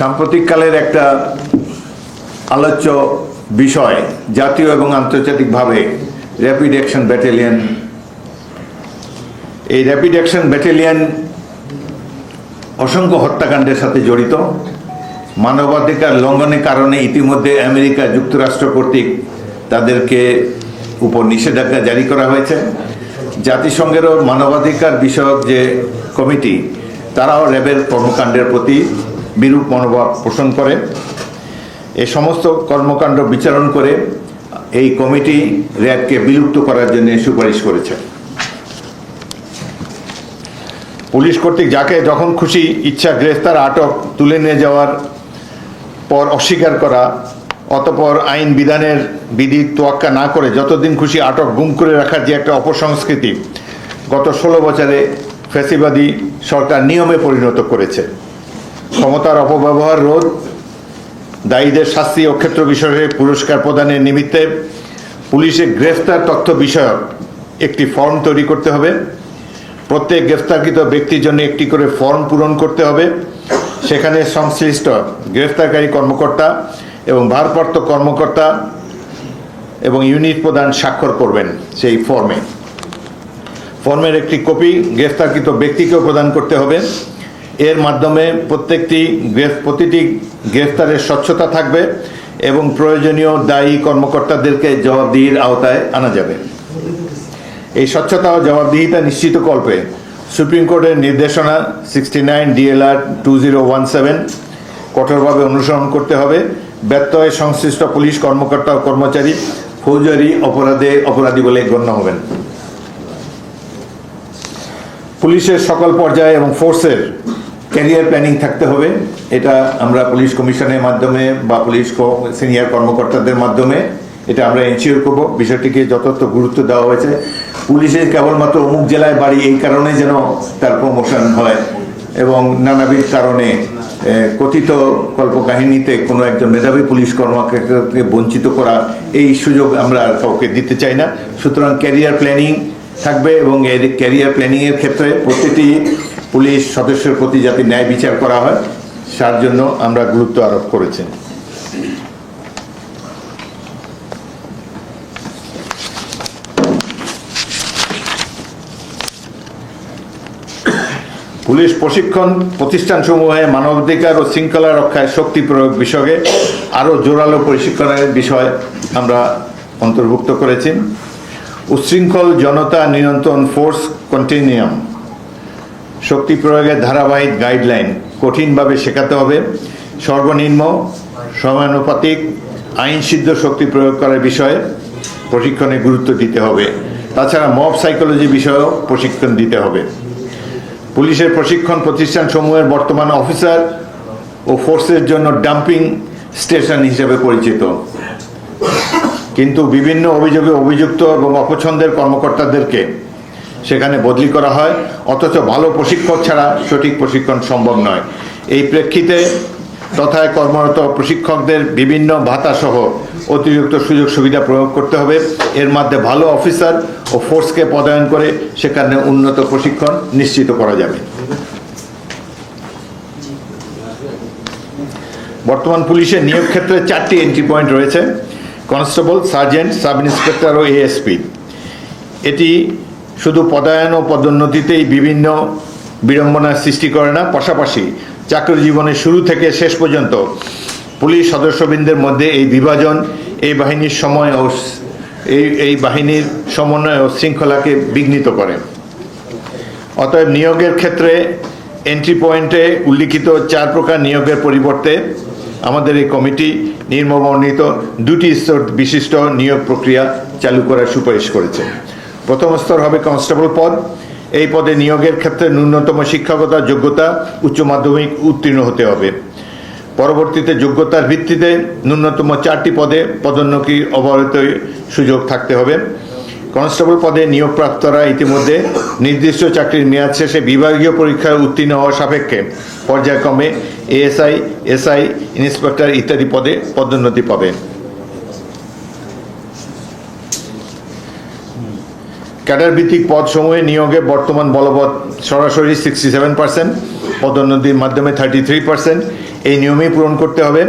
সাম্প্রতিককালের একটা আলোচ্য বিষয়, জাতীয় এবং আন্তর্জাতিকভাবে র্যাপিড অ্যাকশন ব্যাটালিয়ন এই র্যাপিড অ্যাকশন ব্যাটালিয়ন অসংখ্য হত্যাকাণ্ডের সাথে জড়িত। মানবাধিকার লঙ্ঘনের কারণে ইতিমধ্যে আমেরিকা যুক্তরাষ্ট্র কর্তৃক তাদেরকে উপর নিষেধাজ্ঞা জারি করা হয়েছে। জাতিসংঘেরও মানবাধিকার বিষয়ক যে কমিটি, তারাও র্যাবের কর্মকাণ্ডের প্রতি বিরূপ মনোভাব পোষণ করে। এ সমস্ত কর্মকাণ্ড বিচারণ করে এই কমিটি র্যাবকে বিলুপ্ত করার জন্য সুপারিশ করেছে। পুলিশ কর্তৃক যাকে যখন খুশি ইচ্ছা গ্রেফতার, আটক, তুলে নিয়ে যাওয়ার পর অস্বীকার করা, অতপর আইন বিধানের বিধি তোয়াক্কা না করে যতদিন খুশি আটক গুম করে রাখার যে একটা অপসংস্কৃতি গত ষোলো বছরে ফ্যাসিবাদী সরকার নিয়মে পরিণত করেছে। ক্ষমতার অপব্যবহার রোধ, দায়ীদের শাস্তি ও ক্ষেত্র বিষয়ে পুরস্কার প্রদানের নিমিত্তে পুলিশের গ্রেফতার তথ্য বিষয়ক একটি ফর্ম তৈরি করতে হবে। প্রত্যেক গ্রেফতারকৃত ব্যক্তির জন্য একটি করে ফর্ম পূরণ করতে হবে। সেখানে সংশ্লিষ্ট গ্রেফতারকারী কর্মকর্তা এবং ভারপ্রাপ্ত কর্মকর্তা এবং ইউনিট প্রধান স্বাক্ষর করবেন সেই ফর্মে। ফর্মের একটি কপি গ্রেফতারকৃত ব্যক্তিকেও প্রদান করতে হবে। এর মাধ্যমে প্রত্যেকটি প্রতিটি গ্রেফতারের স্বচ্ছতা থাকবে এবং প্রয়োজনীয় দায়ী কর্মকর্তাদেরকে জবাবদিহির আওতায় আনা যাবে। এই স্বচ্ছতা ও জবাবদিহিতা নিশ্চিত কল্পে সুপ্রিম কোর্টের নির্দেশনা sixty nine DLR two zero one seven কঠোরভাবে অনুসরণ করতে হবে। ব্যত্যয় সংশ্লিষ্ট পুলিশ কর্মকর্তা ও কর্মচারী ফৌজদারি অপরাধে অপরাধী বলে গণ্য হবেন। পুলিশের সকল পর্যায়ে এবং ফোর্সের ক্যারিয়ার প্ল্যানিং থাকতে হবে। এটা আমরা পুলিশ কমিশনের মাধ্যমে বা পুলিশ সিনিয়র কর্মকর্তাদের মাধ্যমে এটা আমরা এনশিওর করব। বিষয়টিকে যথার্থ গুরুত্ব দেওয়া হয়েছে। পুলিশের কেবলমাত্র অমুক জেলায় বাড়ি এই কারণে যেন তার প্রমোশন হয় এবং নানাবিধ কারণে কথিত কল্পকাহিনীতে কোনো একজন মেধাবী পুলিশ কর্মকর্তাকে বঞ্চিত করা এই সুযোগ আমরা কাউকে দিতে চাই না। সুতরাং ক্যারিয়ার প্ল্যানিং থাকবে এবং এর ক্যারিয়ার প্ল্যানিংয়ের ক্ষেত্রে প্রতিটি পুলিশ সদস্যের প্রতি যাতে ন্যায় বিচার করা হয়, তার জন্য আমরা গুরুত্ব আরোপ করেছি। পুলিশ প্রশিক্ষণ প্রতিষ্ঠানসমূহে মানবাধিকার ও শৃঙ্খলা রক্ষায় শক্তি প্রয়োগ বিষয়ে আরও জোরালো প্রশিক্ষণের বিষয় আমরা অন্তর্ভুক্ত করেছি। উচ্ছৃঙ্খল জনতা নিয়ন্ত্রণ ফোর্স কন্টিনিয়াম। শক্তি প্রয়োগের ধারাবাহিক গাইডলাইন কঠিনভাবে শেখাতে হবে। সর্বনিম্ন, সমানুপাতিক আইন সিদ্ধ শক্তি প্রয়োগ করার বিষয়ে প্রশিক্ষণে গুরুত্ব দিতে হবে। তাছাড়া মব সাইকোলজি বিষয়েও প্রশিক্ষণ দিতে হবে। পুলিশের প্রশিক্ষণ প্রতিষ্ঠান সমূহের বর্তমান অফিসার ও ফোর্সের জন্য ডাম্পিং স্টেশন হিসেবে পরিচিত। কিন্তু বিভিন্ন অভিযোগে অভিযুক্ত এবং অপছন্দের কর্মকর্তাদেরকে সেখানে বদলি করা হয়। অথচ ভালো প্রশিক্ষক ছাড়া সঠিক প্রশিক্ষণ সম্ভব নয়। এই প্রেক্ষিতে তথায় কর্মরত প্রশিক্ষকদের বিভিন্ন ভাতা সহ অতিরিক্ত সুযোগ সুবিধা প্রয়োগ করতে হবে। এর মধ্যে ভালো অফিসার ও ফোর্সকে পদায়ন করে সেখানে উন্নত প্রশিক্ষণ নিশ্চিত করা যাবে। বর্তমান পুলিশের নিয়োগ ক্ষেত্রে চারটি এন্ট্রি পয়েন্ট রয়েছে। কনস্টেবল, সার্জেন্ট সাব ইন্সপেক্টর ও এএসপি এটি শুধু পদায়ন ও পদোন্নতিতেই বিভিন্ন বিড়ম্বনার সৃষ্টি করে না, পাশাপাশি চাকরি জীবনের শুরু থেকে শেষ পর্যন্ত পুলিশ সদস্যবৃন্দের মধ্যে এই বিভাজন, এই বাহিনীর সময় ও এই এই বাহিনীর সমন্বয় ও শৃঙ্খলাকে বিঘ্নিত করে। অতএব নিয়োগের ক্ষেত্রে এন্ট্রি পয়েন্টে উল্লিখিত চার প্রকার নিয়োগের পরিবর্তে আমাদের এই কমিটি নির্মবর্ণিত দুটি স্তর বিশিষ্ট নিয়োগ প্রক্রিয়া চালু করার সুপারিশ করেছে। প্রথম স্তর হবে কনস্টেবল পদ। এই পদে নিয়োগের ক্ষেত্রে ন্যূনতম শিক্ষাগত যোগ্যতা, উচ্চ মাধ্যমিক উত্তীর্ণ হতে হবে। পরবর্তীতে যোগ্যতার ভিত্তিতে ন্যূনতম চারটি পদে পদোন্নতি অবহিত সুযোগ থাকতে হবে। কনস্টেবল পদে নিয়োগপ্রাপ্তরা ইতিমধ্যে নির্দিষ্ট চাকরির মেয়াদ শেষে বিভাগীয় পরীক্ষায় উত্তীর্ণ হওয়া সাপেক্ষে পর্যায়ক্রমে এএসআই, এসআই, ইন্সপেক্টর ইত্যাদি পদে পদোন্নতি পাবে। ক্যাডার ভিত্তিক পদসমূহে নিয়োগে বর্তমান বলবৎ সরাসরি সিক্সটি সেভেন পার্সেন্ট পদোন্নতির মাধ্যমে থার্টি থ্রি পার্সেন্ট এই নিয়মেই পূরণ করতে হবে।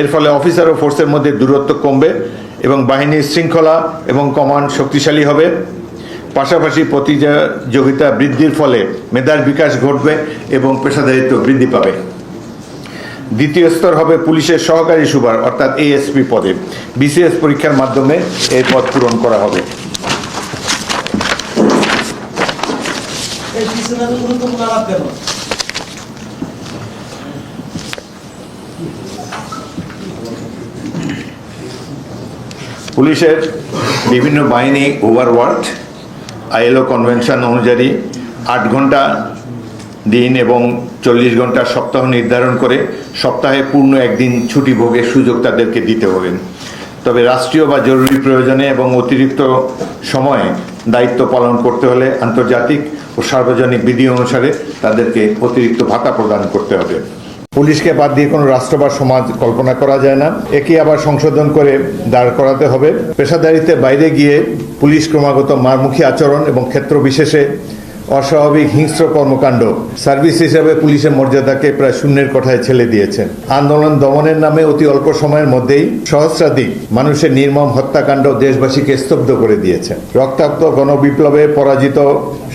এর ফলে অফিসার ও ফোর্সের মধ্যে দূরত্ব কমবে এবং বাহিনীর শৃঙ্খলা এবং কমান্ড শক্তিশালী হবে। পাশাপাশি প্রতিযোগিতা বৃদ্ধির ফলে মেধার বিকাশ ঘটবে এবং পেশাদারিত্ব বৃদ্ধি পাবে। দ্বিতীয় স্তর হবে পুলিশের সহকারী সুপার, অর্থাৎ এএসপি পদে। বিসিএস পরীক্ষার মাধ্যমে এই পদ পূরণ করা হবে। এই পুলিশের বিভিন্ন বাহিনী ওভারওয়ার্ক আইএলও কনভেনশন অনুযায়ী আট ঘণ্টা দিন এবং চল্লিশ ঘণ্টা সপ্তাহ নির্ধারণ করে সপ্তাহে পূর্ণ একদিন ছুটি ভোগের সুযোগ তাদেরকে দিতে হবে। তবে রাষ্ট্রীয় বা জরুরি প্রয়োজনে এবং অতিরিক্ত সময়ে দায়িত্ব পালন করতে হলে আন্তর্জাতিক ও সার্বজনিক বিধি অনুসারে তাদেরকে অতিরিক্ত ভাতা প্রদান করতে হবে। পুলিশকে বাদ দিয়ে কোনো রাষ্ট্র বা সমাজ কল্পনা করা যায় না। একে আবার সংশোধন করে দাঁড় করাতে হবে। পেশাদারিতে বাইরে গিয়ে পুলিশ ক্রমাগত মারমুখী আচরণ এবং ক্ষেত্র বিশেষে অস্বাভাবিক হিংস্র কর্মকাণ্ড। সার্ভিস হিসেবে পুলিশের মর্যাদাকে প্রায় শূন্যের কোঠায় ছেলে দিয়েছেন। আন্দোলন দমনের নামে অতি অল্প সময়ের মধ্যেই সহস্রাধিক মানুষের নির্মম হত্যাকাণ্ড দেশবাসীকে স্তব্ধ করে দিয়েছে। রক্তাক্ত গণবিপ্লবে পরাজিত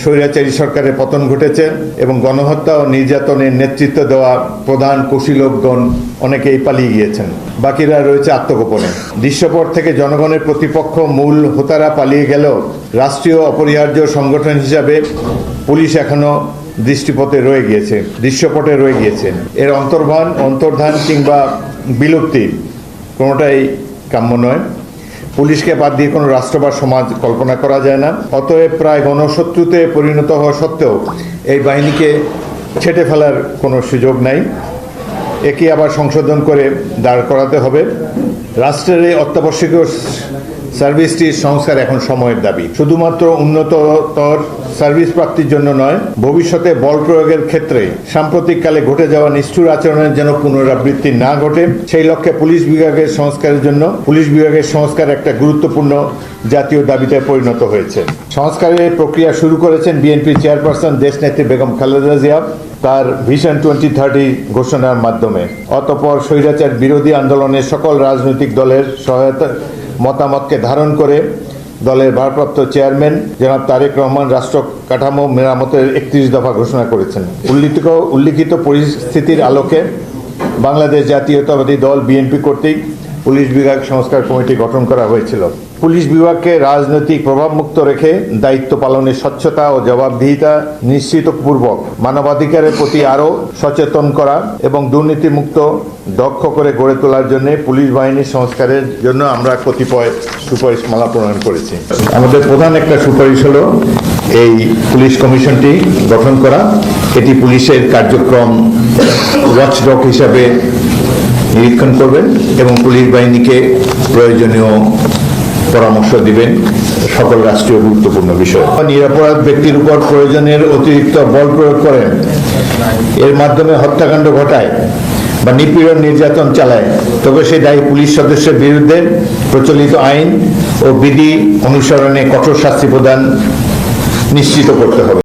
স্বৈরাচারী সরকারের পতন ঘটেছে এবং গণহত্যা ও নির্যাতনের নেতৃত্ব দেওয়া প্রধান কৌশীলকগণ অনেকেই পালিয়ে গিয়েছেন। বাকিরা রয়েছে আত্মগোপনে। দৃশ্যপট থেকে জনগণের প্রতিপক্ষ মূল হোতারা পালিয়ে গেলেও রাষ্ট্রীয় অপরিহার্য সংগঠন হিসাবে পুলিশ এখনও দৃষ্টিপথে রয়ে গিয়েছে, দৃশ্যপটে রয়ে গিয়েছে। এর অন্তর্ভান, অন্তর্ধান কিংবা বিলুপ্তি কোনোটাই কাম্য নয়। পুলিশকে বাদ দিয়ে কোনো রাষ্ট্র বা সমাজ কল্পনা করা যায় না। অতএব প্রায় গণশত্রুতে পরিণত হওয়া সত্ত্বেও এই বাহিনীকে ছেটে ফেলার কোনো সুযোগ নাই। একে আবার সংশোধন করে দাঁড় করাতে হবে। রাষ্ট্রের এই অত্যাবশ্যকীয় সার্ভিসটির সংস্কার এখন সময়ের দাবি। শুধুমাত্র উন্নততর সার্ভিস প্রাপ্তির জন্য নয়, ভবিষ্যতে বল প্রয়োগের ক্ষেত্রে সাম্প্রতিককালে ঘটে যাওয়া নিষ্ঠুর আচরণের যেন পুনরাবৃত্তি না ঘটে, সেই লক্ষ্যে পুলিশ বিভাগের সংস্কারের জন্য পুলিশ বিভাগের সংস্কার একটা গুরুত্বপূর্ণ জাতীয় দাবিতে পরিণত হয়েছে। সংস্কারের প্রক্রিয়া শুরু করেছেন বিএনপি চেয়ারপারসন দেশনেত্রী বেগম খালেদা জিয়া তার ভিশন টোয়েন্টি থার্টি ঘোষণার মাধ্যমে। অতপর স্বৈরাচার বিরোধী আন্দোলনের সকল রাজনৈতিক দলের সহায়তা মতামতকে ধারণ করে দলের ভারপ্রাপ্ত চেয়ারম্যান জনাব তারেক রহমান রাষ্ট্র কাঠামো মেরামতের একত্রিশ দফা ঘোষণা করেছেন। উল্লিখিত উল্লিখিত পরিস্থিতির আলোকে বাংলাদেশ জাতীয়তাবাদী দল বিএনপি কর্তৃক পুলিশ বিভাগ সংস্কার কমিটি গঠন করা হয়েছিল। পুলিশ বিভাগকে রাজনৈতিক প্রভাবমুক্ত রেখে দায়িত্ব পালনের স্বচ্ছতা ও জবাবদিহিতা নিশ্চিতপূর্বক মানবাধিকারের প্রতি আরও সচেতন করা এবং দুর্নীতিমুক্ত, দক্ষ করে গড়ে তোলার জন্য পুলিশ বাহিনীর সংস্কারের জন্য আমরা কতিপয় সুপারিশ মালা প্রণয়ন করেছি। আমাদের প্রধান একটা সুপারিশ হলো, এই পুলিশ কমিশনটি গঠন করা। এটি পুলিশের কার্যক্রম ওয়াচডগ হিসাবে নিরীক্ষণ করবেন এবং পুলিশ বাহিনীকে প্রয়োজনীয় পরামর্শ দিবেন। সকল রাষ্ট্রীয় গুরুত্বপূর্ণ বিষয়। নিরাপরাধ ব্যক্তির উপর প্রয়োজনের অতিরিক্ত বল প্রয়োগ করেন। এর মাধ্যমে হত্যাকাণ্ড ঘটায় বা নিপীড়ন নির্যাতন চালায়। তবে সেই দায়ী পুলিশ সদস্যের বিরুদ্ধে প্রচলিত আইন ও বিধি অনুসরণে কঠোর শাস্তি প্রদান নিশ্চিত করতে হবে।